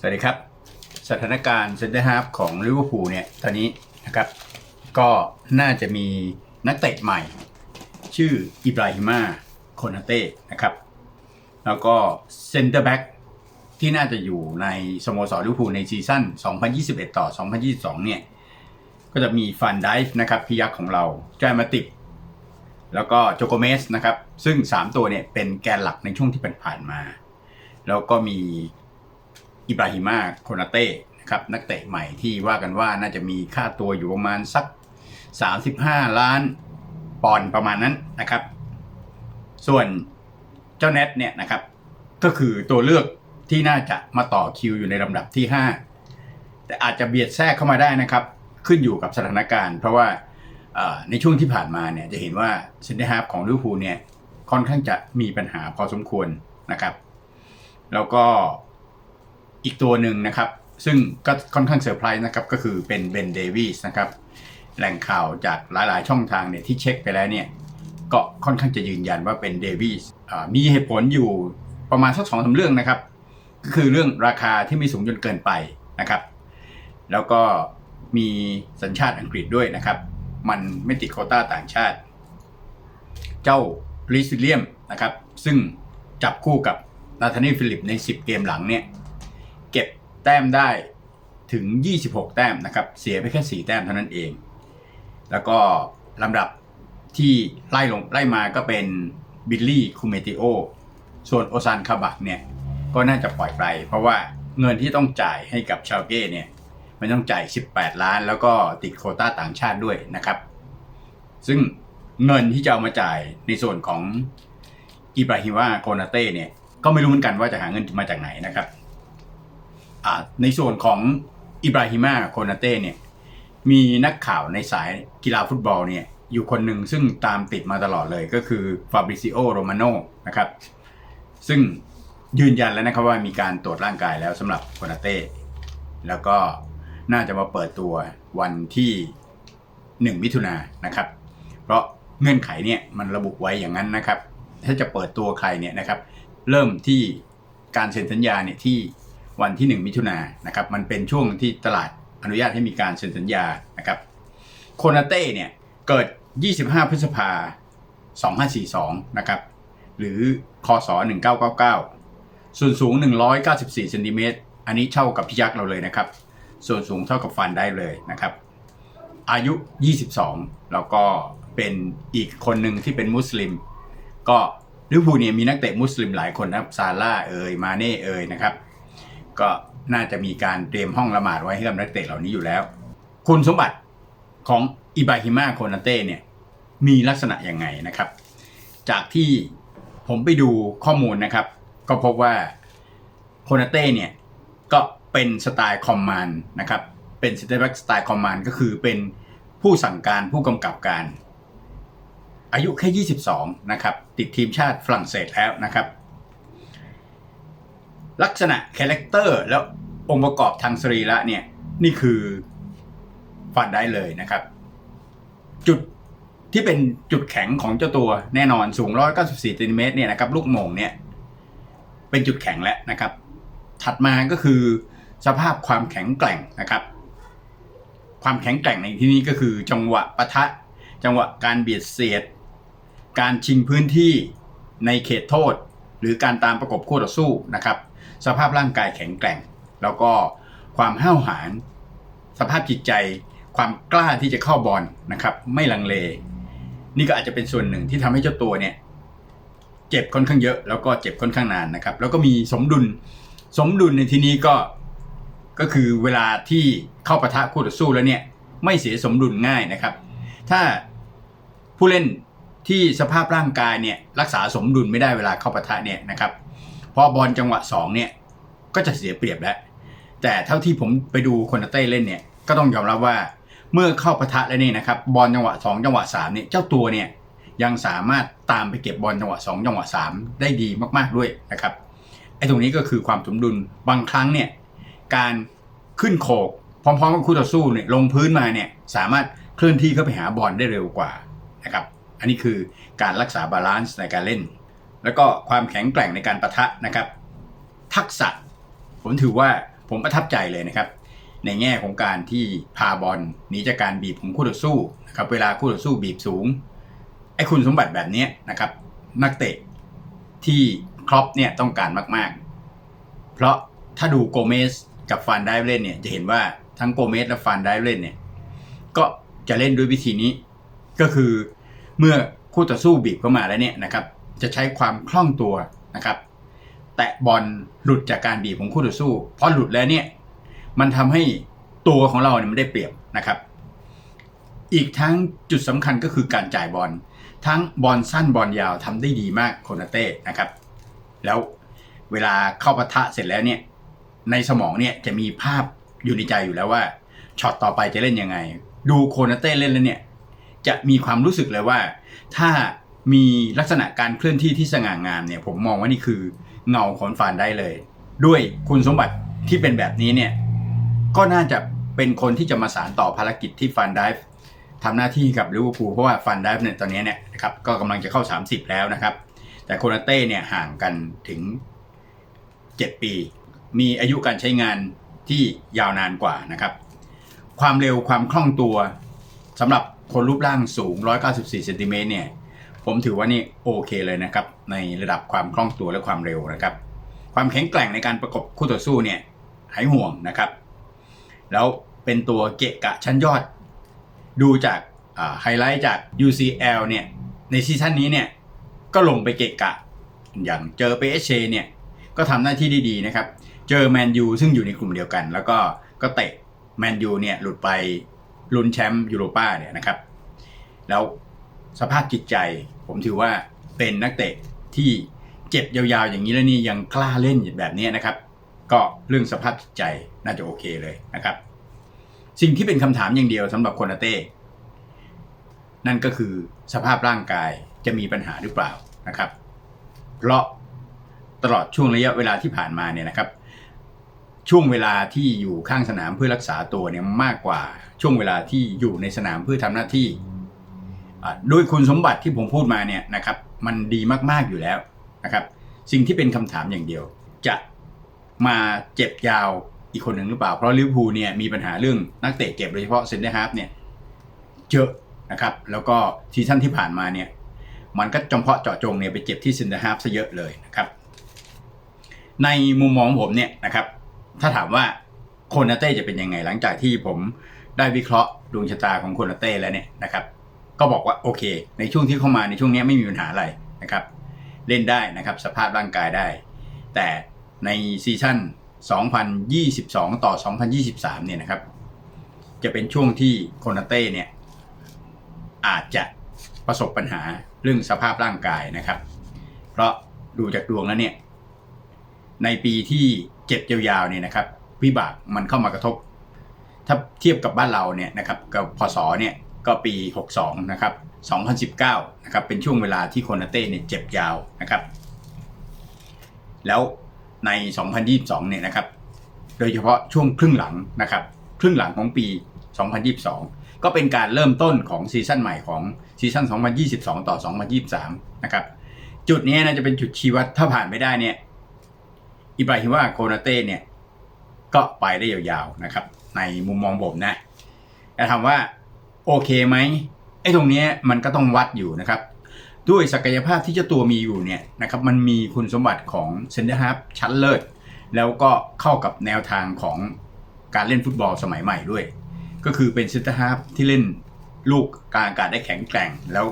สวัสดีครับ สถานการณ์เซนเตอร์ฮาฟของลิเวอร์พูลเนี่ยตอนนี้นะครับ ก็น่าจะมีนักเตะใหม่ ชื่ออิบราฮิมาโคนาเต้นะครับ แล้วก็เซนเตอร์แบ็กที่น่าจะอยู่ในสโมสรลิเวอร์พูลในซีซั่น 2021 ต่อ 2022 เนี่ย ก็จะมีฟันไดฟ์นะครับพิยักษ์ของเราจอยมาติกแล้วก็โจโกเมสนะครับ ซึ่ง 3 ตัวเนี่ยเป็นแกนหลักในช่วงที่ผ่านๆมา แล้วก็มี อิบราฮิมาโคนาเต้นะครับนักเตะใหม่ที่ว่ากันว่าน่าจะมีค่าตัวอยู่ประมาณสัก 35 ล้านปอนด์ประมาณนั้นนะครับ ส่วนเจ้าเน็ตเนี่ยนะครับ ก็คือตัวเลือกที่น่าจะมาต่อคิวอยู่ในลำดับที่ 5 แต่อาจจะเบียดแทรกเข้ามาได้นะครับ ขึ้นอยู่กับสถานการณ์ เพราะว่าในช่วงที่ผ่านมาเนี่ยจะเห็นว่าเซนเตอร์ฮาฟของลิเวอร์พูลเนี่ยค่อนข้างจะมีปัญหาพอสมควรนะครับ แล้วก็ อีกตัวหนึ่งนะครับ ซึ่งก็ค่อนข้างเซอร์ไพรส์นะครับ ก็คือเป็นเบนเดวิสนะครับ แหล่งข่าวจากหลายๆ ช่องทางเนี่ยที่เช็คไปแล้วเนี่ย ก็ค่อนข้างจะยืนยันว่าเป็นเดวิสมีเหตุผลอยู่ประมาณสักสองสาเรื่องนะครับ ก็คือเรื่องราคาที่ไม่สูงจนเกินไปนะครับ แล้วก็มีสัญชาติอังกฤษด้วยนะครับ มันไม่ติดโคต้าต่างชาติ เจ้าลิซิเลียมนะครับ ซึ่งจับคู่กับนาธานีฟิลิปใน 10 เกมหลังเนี่ย เก็บแต้มได้ถึง 26 แต้มนะครับ เสียไปแค่ 4 แต้มเท่านั้นเอง แล้วก็ลำดับที่ไล่ลงไล่มาก็เป็นบิลลี่คูเมติโอ ส่วนโอซานคาบักเนี่ยก็น่าจะปล่อยไป เพราะว่าเงินที่ต้องจ่ายให้กับชาวเก้เนี่ยมันต้องจ่าย 18 ล้าน แล้วก็ติดโคต้าต่างชาติด้วยนะครับ ซึ่งเงินที่จะเอามาจ่ายในส่วนของอิบราฮิมาโคนาเต้เนี่ยก็ไม่รู้เหมือนกันว่าจะหาเงินมาจากไหนนะครับ ในส่วนของอิบราฮิมาโคนาเต้เนี่ยมีนักข่าวในสายกีฬาฟุตบอลเนี่ยอยู่คนหนึ่งซึ่งตามติดมาตลอดเลยก็คือฟาบริซิโอโรมาโนนะครับซึ่งยืนยันแล้วนะครับว่ามีการตรวจร่างกายแล้วสำหรับโคนาเต้แล้วก็น่าจะมาเปิดตัววันที่ 1 มิถุนายนนะครับ เพราะเงื่อนไขเนี่ยมันระบุไว้อย่างนั้นนะครับ ถ้าจะเปิดตัวใครเนี่ยนะครับ เริ่มที่การเซ็นสัญญาเนี่ยที่ วันที่ 1 มิถุนายนนะครับมันเป็นช่วงที่ตลาดอนุญาตให้มีการเซ็นสัญญานะครับโคนาเต้เนี่ยเกิด 25 พฤษภา 2542 นะครับหรือคศ 1999 ส่วนสูง 194เซนติเมตรอันนี้เท่ากับพี่ยักษ์เราเลยนะครับ ส่วนสูงเท่ากับฟันได้เลยนะครับ อายุ 22 แล้วก็เป็นอีกคนหนึ่งที่เป็นมุสลิม ก็ลิเวอร์พูลเนี่ยมีนักเตะมุสลิมหลายคนนะครับซาร่าเอยมาเน่เอยนะครับ ก็น่าจะมีการเตรียมห้องละหมาดไว้ให้กับนักเตะเหล่านี้อยู่แล้ว คุณสมบัติของอิบราฮิมาโคนาเต้เนี่ยมีลักษณะยังไงนะครับ จากที่ผมไปดูข้อมูลนะครับ ก็พบว่าโคนาเต้เนี่ยก็เป็นสไตล์คอมมานด์นะครับ เป็นสไตล์สไตล์คอมมานด์ก็คือเป็นผู้สั่งการผู้กำกับการ อายุแค่ 22 นะครับ ติดทีมชาติฝรั่งเศสแล้วนะครับ ลักษณะคาแรคเตอร์แล้วองค์ประกอบทางสรีระเนี่ยนี่คือฟันได้เลยนะครับ จุดที่เป็นจุดแข็งของเจ้าตัวแน่นอนสูง 194ซนติเมตรเนี่ยนะครับลูกโมงเนี่ยเป็นจุดแข็งแล้วนะครับ ถัดมาก็คือสภาพความแข็งแกร่งนะครับ ความแข็งแกร่งในที่นี้ก็คือจังหวะปะทะ จังหวะการเบียดเสียด การชิงพื้นที่ในเขตโทษ หรือการตามประกบคู่ต่อสู้นะครับ สภาพร่างกายแข็งแกร่ง แล้วก็ความห้าวหาญสภาพจิตใจ ความกล้าที่จะเข้าบอลนะครับ ไม่ลังเล นี่ก็อาจจะเป็นส่วนหนึ่งที่ทำให้เจ้าตัวเนี่ยเจ็บค่อนข้างเยอะแล้วก็เจ็บค่อนข้างนานนะครับ แล้วก็มีสมดุลสมดุลในที่นี้ก็ก็คือเวลาที่เข้าปะทะคู่ต่อสู้แล้วเนี่ยไม่เสียสมดุลง่ายนะครับ ถ้าผู้เล่นที่สภาพร่างกายเนี่ยรักษาสมดุลไม่ได้เวลาเข้าปะทะเนี่ยนะครับ พอบอลจังหวะ2เนี่ยก็จะเสียเปรียบแล้ว แต่เท่าที่ผมไปดูคนเต้เล่นเนี่ยก็ต้องยอมรับว่าเมื่อเข้าปะทะแล้วนี่นะครับบอลจังหวะ 2 จังหวะ3เนี่ยเจ้าตัวเนี่ยยังสามารถตามไปเก็บบอลจังหวะ 2 จังหวะ 3 ได้ดีมากๆด้วยนะครับไอ้ตรงนี้ก็คือความสมดุลบางครั้งเนี่ยการขึ้นโขกพร้อมๆกับคู่ต่อสู้เนี่ยลงพื้นมาเนี่ยสามารถเคลื่อนที่เข้าไปหาบอลได้เร็วกว่านะครับอันนี้คือการรักษาบาลานซ์ในการเล่น แล้วก็ความแข็งแกร่งในการประทะนะครับ ทักษะผมถือว่าผมประทับใจเลยนะครับ ในแง่ของการที่พาบอลหนีจากการบีบของคู่ต่อสู้นะครับเวลาคู่ต่อสู้บีบสูงไอ้คุณสมบัติแบบนี้นะครับ นักเตะที่ครอปเนี่ยต้องการมากๆ เพราะถ้าดูโกเมสกับฟานไดเล่นเนี่ยจะเห็นว่าทั้งโกเมสและฟานไดเล่นเนี่ยก็จะเล่นด้วยวิธีนี้ ก็คือเมื่อคู่ต่อสู้บีบเข้ามาแล้วเนี่ยนะครับ จะใช้ความคล่องตัวนะครับ แตะบอลหลุดจากการบีบของคู่ต่อสู้พอหลุดแล้วเนี่ยมันทำให้ตัวของเราเนี่ยมันได้เปรียบนะครับ อีกทั้งจุดสำคัญก็คือการจ่ายบอลทั้งบอลสั้นบอลยาวทำได้ดีมากโคนาเต้นะครับ แล้วเวลาเข้าปะทะเสร็จแล้วเนี่ยในสมองเนี่ยจะมีภาพอยู่ในใจอยู่แล้วว่าช็อตต่อไปจะเล่นยังไง ดูโคนาเต้เล่นแล้วเนี่ยจะมีความรู้สึกเลยว่า ถ้า มีลักษณะการเคลื่อนที่ที่สง่างามเนี่ยผมมองว่านี่คือเงาของฟานได้เลย ด้วยคุณสมบัติที่เป็นแบบนี้เนี่ยก็น่าจะเป็นคนที่จะมาสารต่อภารกิจที่ฟันไดฟ์ทำหน้าที่กับลิเวอร์พูลเพราะว่าฟันไดฟ์เนี่ยตอนนี้เนี่ยนะครับก็กำลังจะเข้า 30 แล้วนะครับ แต่โคนาเต้เนี่ยห่างกันถึง 7 ปี มีอายุการใช้งานที่ยาวนานกว่านะครับ ความเร็วความคล่องตัวสำหรับคนรูปร่างสูง 194เซนติเมตรเนี่ย ผมถือว่านี่โอเคเลยนะครับ ในระดับความคล่องตัวและความเร็วนะครับ ความแข็งแกร่งในการประกบคู่ต่อสู้เนี่ยหายห่วงนะครับ แล้วเป็นตัวเกะกะชั้นยอด ดูจากไฮไลท์จาก UCL เนี่ยในซีซั่นนี้เนี่ยก็ลงไปเกะกะ อย่างเจอเปเชเนี่ยก็ทำหน้าที่ได้ดีนะครับ เจอแมนยูซึ่งอยู่ในกลุ่มเดียวกัน แล้วก็ก็เตะแมนยูเนี่ยหลุดไปลุ้นแชมป์ยูโรป้าเนี่ยนะครับ แล้ว สภาพจิตใจ ผมถือว่าเป็นนักเตะที่เจ็บยาวๆ อย่างนี้แล้วนี่ยังกล้าเล่นแบบนี้นะครับ ก็เรื่องสภาพจิตใจน่าจะโอเคเลยนะครับ สิ่งที่เป็นคำถามอย่างเดียวสำหรับคนาเต้นั่นก็คือสภาพร่างกายจะมีปัญหาหรือเปล่านะครับ เพราะตลอดช่วงระยะเวลาที่ผ่านมาเนี่ยนะครับ ช่วงเวลาที่อยู่ข้างสนามเพื่อรักษาตัวเนี่ยมากกว่าช่วงเวลาที่อยู่ในสนามเพื่อทำหน้าที่ ด้วยคุณสมบัติที่ผมพูดมาเนี่ยนะครับ มันดีมากๆอยู่แล้วนะครับ สิ่งที่เป็นคำถามอย่างเดียว จะมาเจ็บยาวอีกคนหนึ่งหรือเปล่า เพราะลิเวอร์พูลเนี่ยมีปัญหาเรื่องนักเตะเจ็บโดยเฉพาะเซนเตอร์ฮาร์ฟเนี่ยเยอะนะครับ แล้วก็ซีซั่นที่ผ่านมาเนี่ยมันก็จำเพาะเจาะจงเนี่ยไปเจ็บที่เซนเตอร์ฮาร์ฟซะเยอะเลยนะครับ ในมุมมองของผมเนี่ยนะครับ ถ้าถามว่าโคนาเต้จะเป็นยังไงหลังจากที่ผมได้วิเคราะห์ดวงชะตาของโคนาเต้แล้วเนี่ยนะครับ ก็บอกว่าโอเค ในช่วงที่เข้ามาในช่วงนี้ไม่มีปัญหาอะไรนะครับ เล่นได้นะครับสภาพร่างกายได้ แต่ในซีซั่น 2022 ต่อ 2023 เนี่ยนะครับ จะเป็นช่วงที่โคนาเต้เนี่ยอาจจะประสบปัญหาเรื่องสภาพร่างกายนะครับ เพราะดูจากดวงแล้วเนี่ย ในปีที่เจ็บยาวๆเนี่ยนะครับวิบากมันเข้ามากระทบ ถ้าเทียบกับบ้านเราเนี่ยนะครับกับพศเนี่ย ก็ปี 62 นะครับ 2019 นะครับ เป็นช่วงเวลาที่โคนาเต้เนี่ยเจ็บยาวนะครับ แล้วใน 2022 เนี่ยนะครับ โดยเฉพาะช่วงครึ่งหลังนะครับ ครึ่งหลังของปี 2022 ก็เป็นการเริ่มต้นของซีซั่นใหม่ของซีซั่น 2022 ต่อ 2023 นะครับ จุดนี้นะจะเป็นจุดชี้วัดถ้าผ่านไม่ได้เนี่ย อิบราฮิมาโคนาเต้เนี่ยก็ไปได้ยาวๆนะครับ ในมุมมองผมนะแต่ถามว่า โอเคไหมไอ้ตรงนี้มันก็ต้องวัดอยู่นะครับ ด้วยศักยภาพที่เจ้าตัวมีอยู่เนี่ยนะครับมันมีคุณสมบัติของเซนเตอร์ฮาร์ฟชั้นเลิศแล้วก็เข้ากับแนวทางของการเล่นฟุตบอลสมัยใหม่ด้วย ก็คือเป็นเซนเตอร์ฮาร์ฟที่เล่นลูกกลางอากาศได้แข็งแกร่ง แล้ว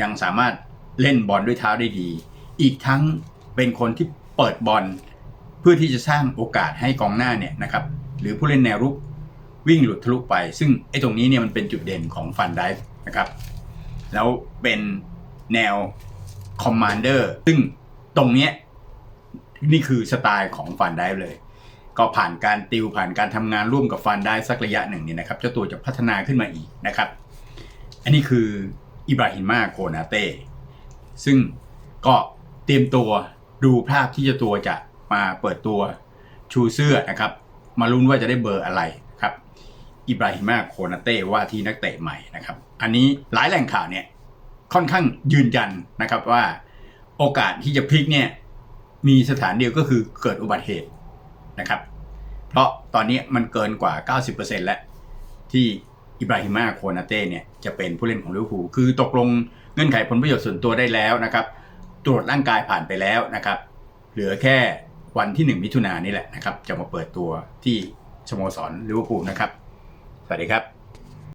ยังสามารถเล่นบอลด้วยเท้าได้ดี อีกทั้งเป็นคนที่เปิดบอลเพื่อที่จะสร้างโอกาสให้กองหน้าเนี่ยนะครับหรือผู้เล่นแนวรุก วิ่งหลุดทะลุไป ซึ่งไอ้ตรงนี้เนี่ยมันเป็นจุดเด่นของฟันไดฟ์นะครับ แล้วเป็นแนวคอมมานเดอร์ซึ่งตรงเนี้ยนี่คือสไตล์ของฟันไดฟ์เลย ก็ผ่านการติวผ่านการทำงานร่วมกับฟันได้สักระยะหนึ่งเนี่ยนะครับเจ้าตัวจะพัฒนาขึ้นมาอีกนะครับ อันนี้คืออิบราฮิมาโคนาเต้ซึ่งก็เตรียมตัวดูภาพที่เจะตัวจะมาเปิดตัวชูเสื้อนะครับ มาลุ้นว่าจะได้เบอร์อะไร อิบราฮิมาโคนาเต้ว่าที่นักเตะใหม่นะครับ อันนี้หลายแหล่งข่าวเนี่ยค่อนข้างยืนยันนะครับว่าโอกาสที่จะพลิกเนี่ยมีสถานเดียวก็คือเกิดอุบัติเหตุนะครับ เพราะตอนนี้มันเกินกว่า 90%แล้ว ที่อิบราฮิมาโคนาเต้เนี่ยจะเป็นผู้เล่นของลิเวอร์พูลคือตกลงเงื่อนไขผลประโยชน์ส่วนตัวได้แล้วนะครับ ตรวจร่างกายผ่านไปแล้วนะครับ เหลือแค่วันที่ 1 มิถุนายนนี่แหละนะครับ จะมาเปิดตัวที่สโมสรลิเวอร์พูลนะครับ วัสดีครับ